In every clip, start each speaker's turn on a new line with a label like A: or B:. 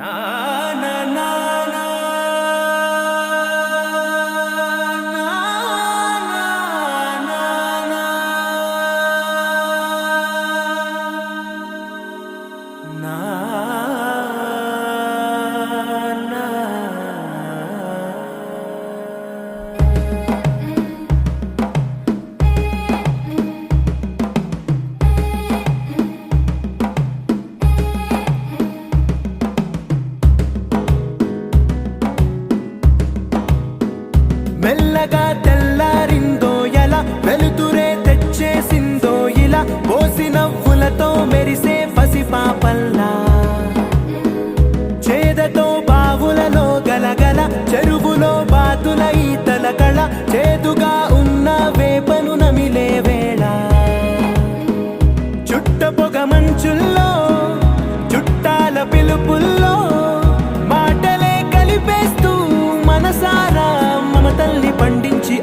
A: Nah. I got that. మమతల్ని పండించి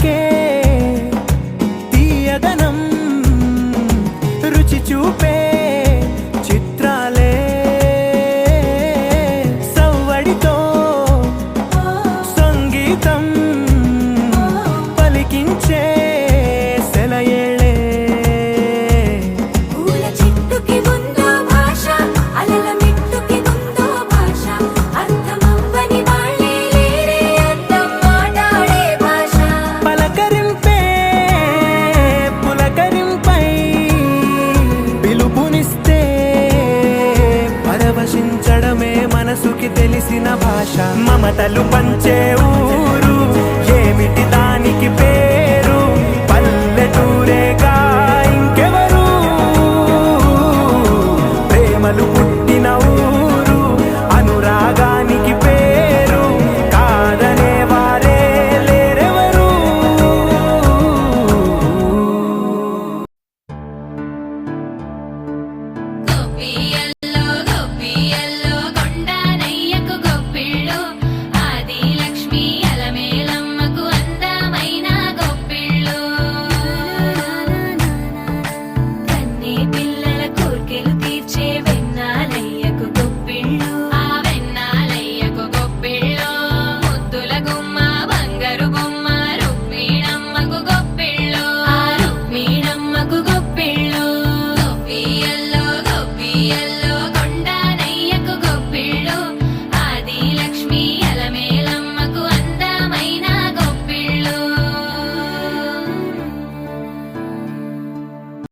A: que భాష మమతలు పంచే ఊ